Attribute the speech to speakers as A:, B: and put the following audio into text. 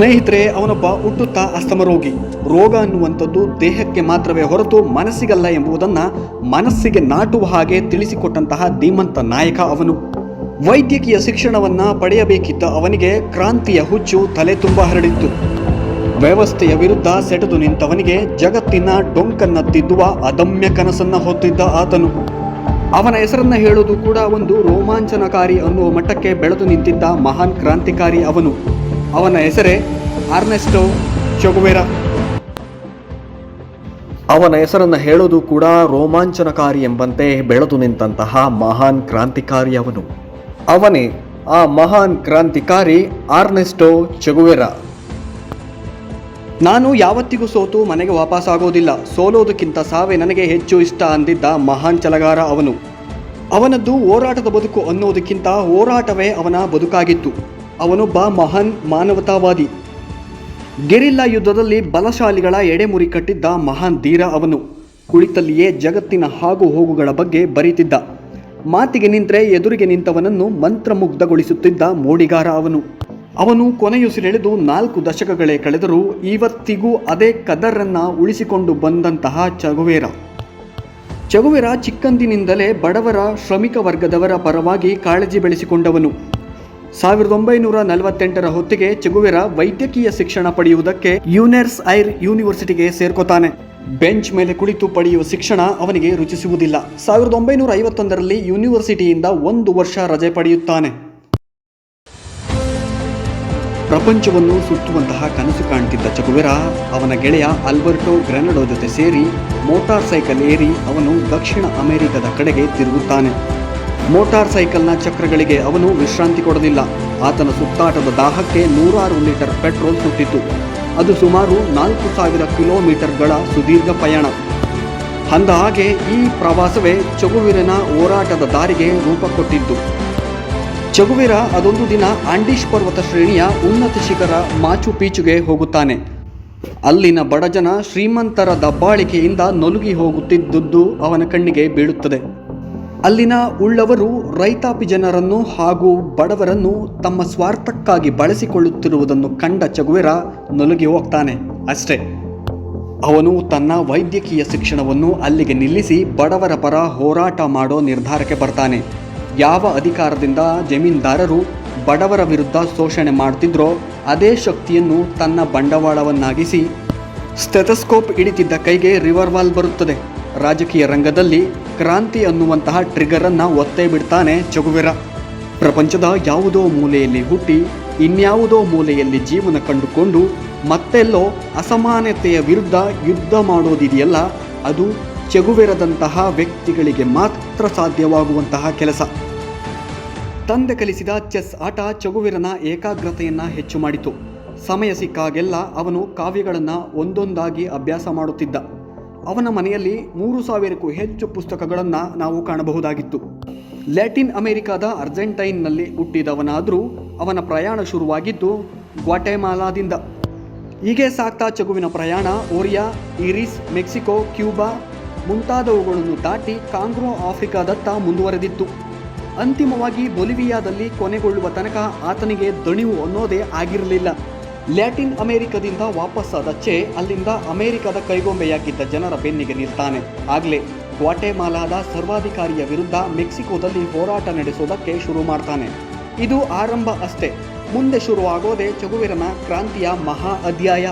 A: ಸ್ನೇಹಿತರೆ, ಅವನೊಬ್ಬ ಹುಟ್ಟುತ್ತಾ ಅಸ್ತಮ ರೋಗಿ. ರೋಗ ಅನ್ನುವಂಥದ್ದು ದೇಹಕ್ಕೆ ಮಾತ್ರವೇ ಹೊರತು ಮನಸ್ಸಿಗಲ್ಲ ಎಂಬುದನ್ನು ಮನಸ್ಸಿಗೆ ನಾಟುವ ಹಾಗೆ ತಿಳಿಸಿಕೊಟ್ಟಂತಹ ಧೀಮಂತ ನಾಯಕ ಅವನು. ವೈದ್ಯಕೀಯ ಶಿಕ್ಷಣವನ್ನ ಪಡೆಯಬೇಕಿದ್ದ ಅವನಿಗೆ ಕ್ರಾಂತಿಯ ಹುಚ್ಚು ತಲೆ ತುಂಬ ಹರಡಿತ್ತು. ವ್ಯವಸ್ಥೆಯ ವಿರುದ್ಧ ಸೆಟೆದು ನಿಂತವನಿಗೆ ಜಗತ್ತಿನ ಡೊಂಕನ್ನ ತಿದ್ದುವ ಅದಮ್ಯ ಕನಸನ್ನ ಹೊತ್ತಿದ್ದ ಆತನು. ಅವನ ಹೆಸರನ್ನ ಹೇಳೋದು ಕೂಡ ಒಂದು ರೋಮಾಂಚನಕಾರಿ ಅನ್ನುವ ಮಟ್ಟಕ್ಕೆ ಬೆಳೆದು ನಿಂತಿದ್ದ ಮಹಾನ್ ಕ್ರಾಂತಿಕಾರಿ ಅವನು. ಅವನ ಹೆಸರೇ ಆರ್ನೆಸ್ಟೋ ಚೊಗುವೆರಾ. ಅವನ ಹೆಸರನ್ನು ಹೇಳೋದು ಕೂಡ ರೋಮಾಂಚನಕಾರಿ ಎಂಬಂತೆ ಬೆಳೆದು ನಿಂತಹ ಮಹಾನ್ ಕ್ರಾಂತಿಕಾರಿ ಅವನು. ಅವನೇ ಆ ಮಹಾನ್ ಕ್ರಾಂತಿಕಾರಿ ಆರ್ನೆಸ್ಟೋ ಚೆಗುವೆರ. ನಾನು ಯಾವತ್ತಿಗೂ ಸೋತು ಮನೆಗೆ ವಾಪಸ್ಸಾಗೋದಿಲ್ಲ. ಸೋಲೋದಕ್ಕಿಂತ ಸಾವೇ ನನಗೆ ಹೆಚ್ಚು ಇಷ್ಟ ಅಂದಿದ್ದ ಮಹಾನ್ ಚಲಗಾರ ಅವನು. ಅವನದ್ದು ಹೋರಾಟದ ಬದುಕು ಅನ್ನೋದಕ್ಕಿಂತ ಹೋರಾಟವೇ ಅವನ ಬದುಕಾಗಿತ್ತು. ಅವನೊಬ್ಬ ಮಹಾನ್ ಮಾನವತಾವಾದಿ. ಗೆರಿಲ್ಲಾ ಯುದ್ಧದಲ್ಲಿ ಬಲಶಾಲಿಗಳ ಎಡೆಮುರಿ ಕಟ್ಟಿದ್ದ ಮಹಾನ್ ಧೀರ ಅವನು. ಕುಳಿತಲ್ಲಿಯೇ ಜಗತ್ತಿನ ಹಾಗು ಹೋಗುಗಳ ಬಗ್ಗೆ ಬರೀತಿದ್ದ. ಮಾತಿಗೆ ನಿಂತರೆ ಎದುರಿಗೆ ನಿಂತವನನ್ನು ಮಂತ್ರಮುಗ್ಧಗೊಳಿಸುತ್ತಿದ್ದ ಮೋಡಿಗಾರ ಅವನು. ಅವನು ಕೊನೆಯುಸಿರೆಳೆದು ನಾಲ್ಕು ದಶಕಗಳೇ ಕಳೆದರೂ ಇವತ್ತಿಗೂ ಅದೇ ಕದರನ್ನ ಉಳಿಸಿಕೊಂಡು ಬಂದಂತಹ ಚಗುವೇರ. ಚಗುವೇರ ಚಿಕ್ಕಂದಿನಿಂದಲೇ ಬಡವರ, ಶ್ರಮಿಕ ವರ್ಗದವರ ಪರವಾಗಿ ಕಾಳಜಿ ಬೆಳೆಸಿಕೊಂಡವನು. ಸಾವಿರದ ಒಂಬೈನೂರ ನಲವತ್ತೆಂಟರ ಹೊತ್ತಿಗೆ ಚಗುವೆರ ವೈದ್ಯಕೀಯ ಶಿಕ್ಷಣ ಪಡೆಯುವುದಕ್ಕೆ ಯೂನೆರ್ಸ್ ಐರ್ ಯೂನಿವರ್ಸಿಟಿಗೆ ಸೇರ್ಕೋತಾನೆ. ಬೆಂಚ್ ಮೇಲೆ ಕುಳಿತು ಪಡೆಯುವ ಶಿಕ್ಷಣ ಅವನಿಗೆ ರುಚಿಸುವುದಿಲ್ಲ. ಸಾವಿರದ ಒಂಬೈನೂರ ಐವತ್ತೊಂದರಲ್ಲಿ ಯೂನಿವರ್ಸಿಟಿಯಿಂದ ಒಂದು ವರ್ಷ ರಜೆ ಪಡೆಯುತ್ತಾನೆ. ಪ್ರಪಂಚವನ್ನು ಸುತ್ತುವಂತಹ ಕನಸು ಕಾಣ್ತಿದ್ದ ಚಗುವೆರ, ಅವನ ಗೆಳೆಯ ಆಲ್ಬರ್ಟೋ ಗ್ರೆನಡೋ ಜೊತೆ ಸೇರಿ ಮೋಟಾರ್ ಸೈಕಲ್ ಏರಿ ಅವನು ದಕ್ಷಿಣ ಅಮೆರಿಕದ ಕಡೆಗೆ ತಿರುಗುತ್ತಾನೆ. ಮೋಟಾರ್ ಸೈಕಲ್ನ ಚಕ್ರಗಳಿಗೆ ಅವನು ವಿಶ್ರಾಂತಿ ಕೊಡಲಿಲ್ಲ. ಆತನ ಸುತ್ತಾಟದ ದಾಹಕ್ಕೆ ನೂರಾರು ಲೀಟರ್ ಪೆಟ್ರೋಲ್ ಸುಟ್ಟಿತ್ತು ಅದು ಸುಮಾರು ನಾಲ್ಕು ಸಾವಿರ ಕಿಲೋಮೀಟರ್ಗಳ ಸುದೀರ್ಘ ಪಯಣ. ಅಂದ ಹಾಗೆ ಈ ಪ್ರವಾಸವೇ ಚಗುವಿರನ ಹೋರಾಟದ ದಾರಿಗೆ ರೂಪ ಕೊಟ್ಟಿದ್ದು. ಚಗುವಿರ ಅದೊಂದು ದಿನ ಆಂಡೀಶ್ ಪರ್ವತ ಶ್ರೇಣಿಯ ಉನ್ನತ ಶಿಖರ ಮಾಚು ಪೀಚುಗೆ ಹೋಗುತ್ತಾನೆ. ಅಲ್ಲಿನ ಬಡಜನ ಶ್ರೀಮಂತರ ದಬ್ಬಾಳಿಕೆಯಿಂದ ನಲುಗಿ ಹೋಗುತ್ತಿದ್ದುದು ಅವನ ಕಣ್ಣಿಗೆ ಬೀಳುತ್ತದೆ. ಅಲ್ಲಿನ ಉಳ್ಳವರು ರೈತಾಪಿ ಜನರನ್ನು ಹಾಗೂ ಬಡವರನ್ನು ತಮ್ಮ ಸ್ವಾರ್ಥಕ್ಕಾಗಿ ಬಳಸಿಕೊಳ್ಳುತ್ತಿರುವುದನ್ನು ಕಂಡ ಚಗುವೆರ ನಲುಗಿ ಹೋಗ್ತಾನೆ. ಅಷ್ಟೇ. ಅವನು ತನ್ನ ವೈದ್ಯಕೀಯ ಶಿಕ್ಷಣವನ್ನು ಅಲ್ಲಿಗೆ ನಿಲ್ಲಿಸಿ ಬಡವರ ಪರ ಹೋರಾಟ ಮಾಡೋ ನಿರ್ಧಾರಕ್ಕೆ ಬರ್ತಾನೆ. ಯಾವ ಅಧಿಕಾರದಿಂದ ಜಮೀನ್ದಾರರು ಬಡವರ ವಿರುದ್ಧ ಶೋಷಣೆ ಮಾಡ್ತಿದ್ರೋ ಅದೇ ಶಕ್ತಿಯನ್ನು ತನ್ನ ಬಂಡವಾಳವನ್ನಾಗಿಸಿ ಸ್ಟೆಥಸ್ಕೋಪ್ ಹಿಡಿತಿದ್ದ ಕೈಗೆ ರಿವರ್ವಾಲ್ ಬರುತ್ತದೆ. ರಾಜಕೀಯ ರಂಗದಲ್ಲಿ ಕ್ರಾಂತಿ ಅನ್ನುವಂತಹ ಟ್ರಿಗರನ್ನು ಒತ್ತೇ ಬಿಡ್ತಾನೆ ಚಗುವೀರ ಪ್ರಪಂಚದ ಯಾವುದೋ ಮೂಲೆಯಲ್ಲಿ ಹುಟ್ಟಿ, ಇನ್ಯಾವುದೋ ಮೂಲೆಯಲ್ಲಿ ಜೀವನ ಕಂಡುಕೊಂಡು ಮತ್ತೆಲ್ಲೋ ಅಸಮಾನತೆಯ ವಿರುದ್ಧ ಯುದ್ಧ ಮಾಡೋದಿದೆಯಲ್ಲ, ಅದು ಚಗುವೆರದಂತಹ ವ್ಯಕ್ತಿಗಳಿಗೆ ಮಾತ್ರ ಸಾಧ್ಯವಾಗುವಂತಹ ಕೆಲಸ. ತಂದೆ ಕಲಿಸಿದ ಚೆಸ್ ಆಟ ಚಗುವಿರನ ಏಕಾಗ್ರತೆಯನ್ನು ಹೆಚ್ಚು ಮಾಡಿತು. ಸಮಯ ಸಿಕ್ಕಾಗೆಲ್ಲ ಅವನು ಕಾವ್ಯಗಳನ್ನು ಒಂದೊಂದಾಗಿ ಅಭ್ಯಾಸ ಮಾಡುತ್ತಿದ್ದ. ಅವನ ಮನೆಯಲ್ಲಿ ಮೂರು ಸಾವಿರಕ್ಕೂ ಹೆಚ್ಚು ಪುಸ್ತಕಗಳನ್ನು ನಾವು ಕಾಣಬಹುದಾಗಿತ್ತು. ಲ್ಯಾಟಿನ್ ಅಮೆರಿಕಾದ ಅರ್ಜೆಂಟೈನ್ನಲ್ಲಿ ಹುಟ್ಟಿದವನಾದರೂ ಅವನ ಪ್ರಯಾಣ ಶುರುವಾಗಿದ್ದು ಗ್ವಾಟೆಮಾಲಾದಿಂದ. ಹೀಗೆ ಸಾಕ್ತಾ ಚಗುವಿನ ಪ್ರಯಾಣ ಓರಿಯಾ ಇರಿಸ್ ಮೆಕ್ಸಿಕೋ, ಕ್ಯೂಬಾ ಮುಂತಾದವುಗಳನ್ನು ದಾಟಿ ಕಾಂಗ್ರೋ ಆಫ್ರಿಕಾದತ್ತ ಮುಂದುವರೆದಿತ್ತು. ಅಂತಿಮವಾಗಿ ಬೊಲಿವಿಯಾದಲ್ಲಿ ಕೊನೆಗೊಳ್ಳುವ ತನಕ ಆತನಿಗೆ ದಣಿವು ಅನ್ನೋದೇ ಆಗಿರಲಿಲ್ಲ. ಲ್ಯಾಟಿನ್ ಅಮೆರಿಕದಿಂದ ವಾಪಸ್ಸಾದ ಚೆ ಅಲ್ಲಿಂದ ಅಮೆರಿಕದ ಕೈಗೊಂಬೆಯಾಗಿದ್ದ ಜನರ ಬೆನ್ನಿಗೆ ನಿಲ್ತಾನೆ. ಆಗಲೇ ಗ್ವಾಟೆಮಾಲಾದ ಸರ್ವಾಧಿಕಾರಿಯ ವಿರುದ್ಧ ಮೆಕ್ಸಿಕೋದಲ್ಲಿ ಹೋರಾಟ ನಡೆಸೋದಕ್ಕೆ ಶುರು ಮಾಡ್ತಾನೆ. ಇದು ಆರಂಭ ಅಷ್ಟೇ. ಮುಂದೆ ಶುರುವಾಗೋದೇ ಚಗುವಿರನ ಕ್ರಾಂತಿಯ ಮಹಾ ಅಧ್ಯಾಯ.